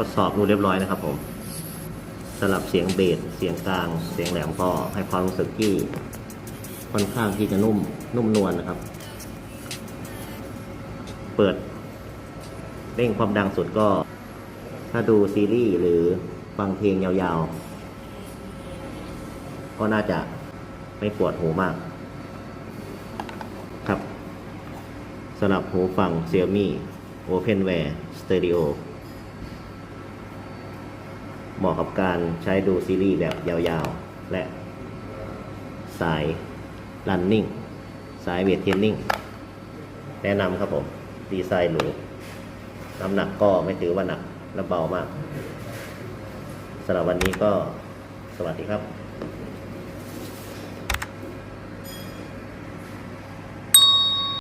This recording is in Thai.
ทดสอบดูเรียบร้อยนะครับผมสำหรับเสียงเบสเสียงกลาง เสียงแหลมก็ให้ความรู้สึกที่ค่อนข้างที่จะนุ่มนุ่มนวลนะครับ เปิดเร่งความดังสุดก็ ถ้าดูซีรีส์หรือฟังเพลงยาวๆ ก็น่าจะไม่ปวดหูมาก ครับสำหรับหูฟัง Xiaomi OpenWare Stereo เหมาะกับการใช้ดูซีรีส์แบบยาวๆ และสายรันนิ่ง สายเวทเทรนนิ่ง แนะนำครับผม ดีไซน์หรูน้ำหนักก็ไม่ถือว่าหนักและเบามากสำหรับวันนี้ก็สวัสดีครับ